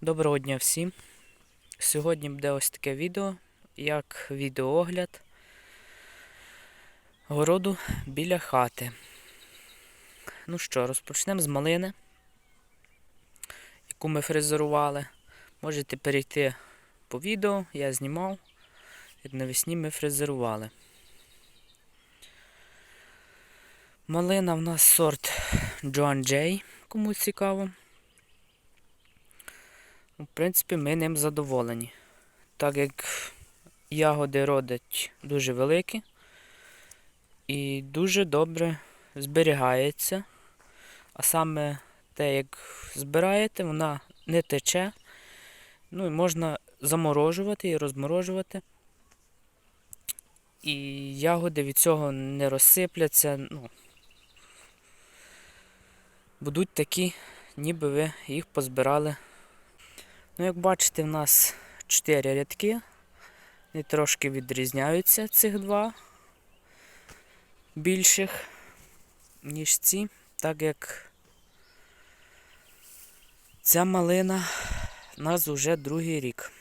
Доброго дня всім. Сьогодні буде ось таке відео, як відеоогляд городу біля хати. Ну що, розпочнемо з малини, яку ми фрезерували. Можете перейти по відео, я знімав, як навесні ми фрезерували. Малина в нас сорт John Jay, кому цікаво. Ну, В принципі, ми ним задоволені. Так як ягоди родять дуже великі і дуже добре зберігається. А саме те, як збираєте, вона не тече. Ну і можна заморожувати і розморожувати. І ягоди від цього не розсипляться. Ну, будуть такі, ніби ви їх позбирали Ну, як бачите, в нас 4 рядки. Вони трошки відрізняються цих два більших, ніж ці, так як ця малина в нас вже другий рік.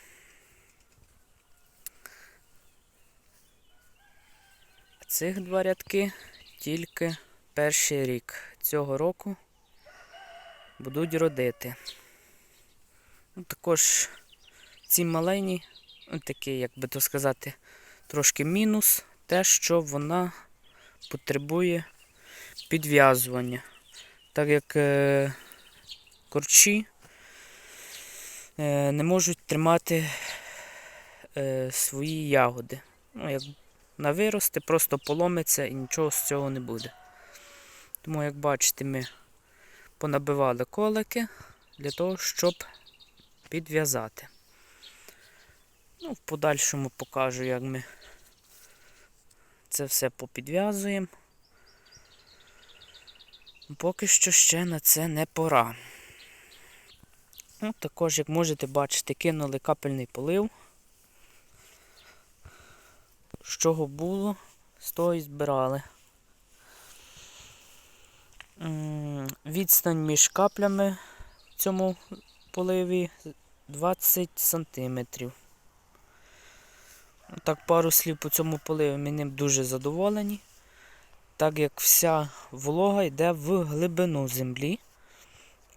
Цих два рядки тільки перший рік цього року будуть родити. Ну, Також ці малені, ну, такий, як би то сказати, трошки мінус, те, що вона потребує підв'язування. Так як е, корчі е, не можуть тримати е, свої ягоди. Ну, як на вирости, просто поломиться і нічого з цього не буде. Тому, як бачите, ми понабивали колики для того, щоб підв'язати. Ну, в подальшому покажу, як ми це все попідв'язуємо. Поки що ще на це не пора. Ну, Також, як можете бачити, кинули капельний полив. З чого було, з того і збирали. Відстань між каплями в цьому поливі 20 сантиметрів. Так, пару слів по цьому поливі ми ним дуже задоволені, так як вся волога йде в глибину землі,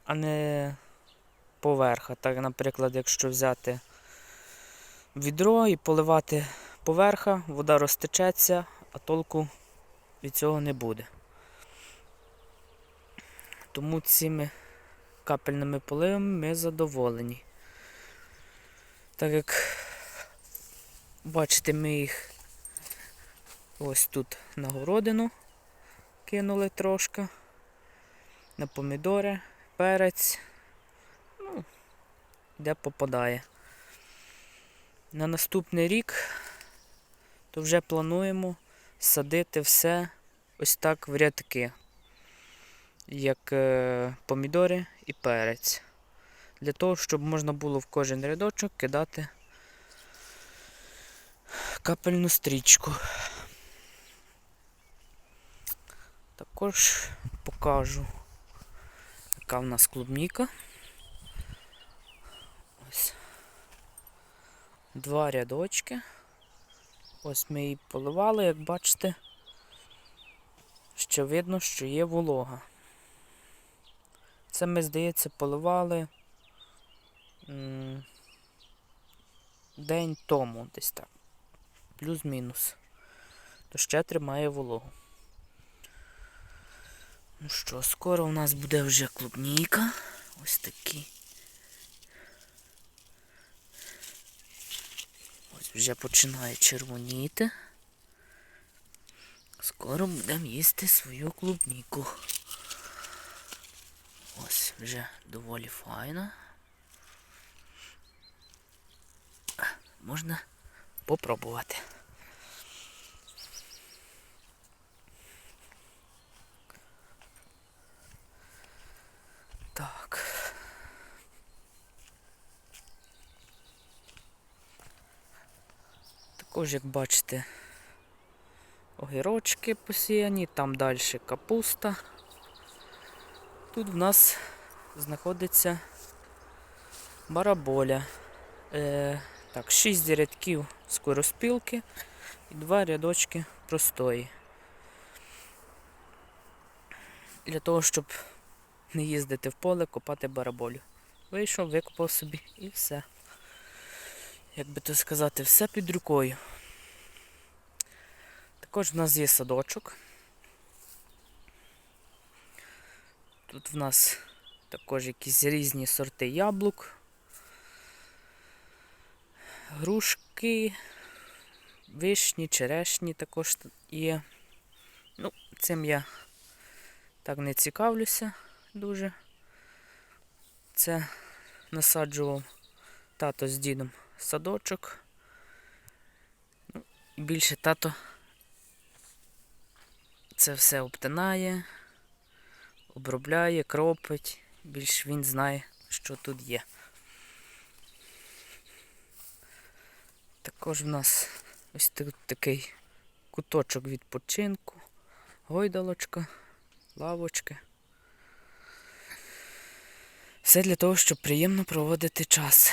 а не поверха. Так, наприклад, якщо взяти відро і поливати поверха, вода розтечеться, а толку від цього не буде. Тому цими капельними поливами ми задоволені. Так як бачите, ми їх ось тут на городину кинули трошки, на помідори, перець, ну, де попадає. На наступний рік то вже плануємо садити все ось так в рядки, як е, помідори і перець. Для того, щоб можна було в кожен рядочок кидати капельну стрічку. Також покажу, яка в нас клубніка. Ось два рядочки. Ось ми її поливали, як бачите, що видно, що є волога. Це ми, здається, поливали день тому десь так. Плюс-мінус. То ще тримає вологу. Ну що, скоро у нас буде вже клубніка. Ось такі. Ось вже починає червоніти. Скоро будемо їсти свою клубніку. Ось вже доволі файно. Можна попробувати. Так. Також, як бачите, огірочки посіяні, там далі капуста. Тут в нас знаходиться бараболя. Е, так, 6 рядків скороспілки і 2 рядочки простої. Для того, щоб не їздити в поле, копати бараболю. Вийшов, викопав собі і все. Як би то сказати, все під рукою. Також в нас є садочок. Тут в нас також якісь різні сорти яблук, грушки, вишні, черешні також є. Ну, цим я так не цікавлюся дуже. Це насаджував тато з дідом садочок. Ну, більше тато це все обтинає, обробляє, кропить. Більш він знає, що тут є. Також в нас ось тут такий куточок відпочинку, гойдалочка, лавочки. Все для того, щоб приємно проводити час.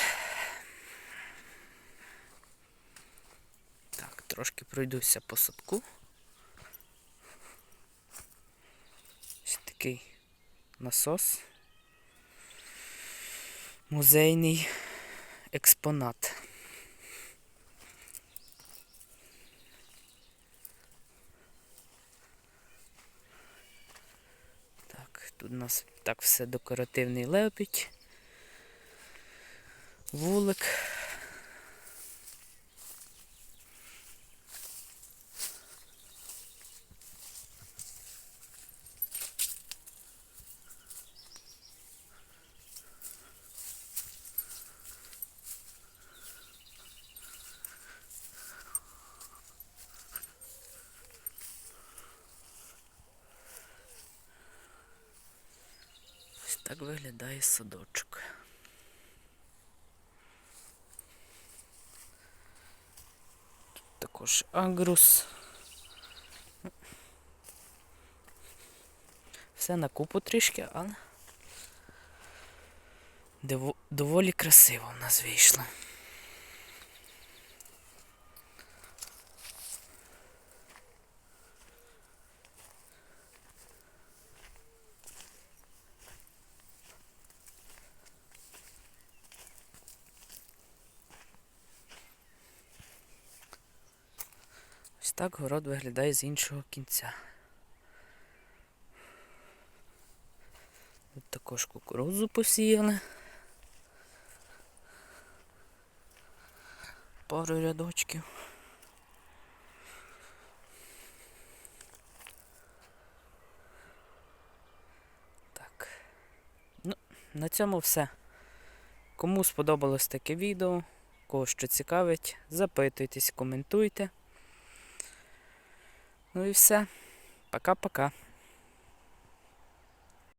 Так, трошки пройдуся по садку. Ось такий насос. Музейний експонат. Так, тут у нас так все декоративний лепить. Вулик. Так виглядає садочок. Тут також агрус. Все на купу трішки, але доволі красиво в нас вийшло. Так город виглядає з іншого кінця. Тут також кукурудзу посіяли. Пару рядочків. Так. Ну, на цьому все. Кому сподобалось таке відео, кого що цікавить, запитуйтесь, коментуйте. Ну і все. Пока-пока.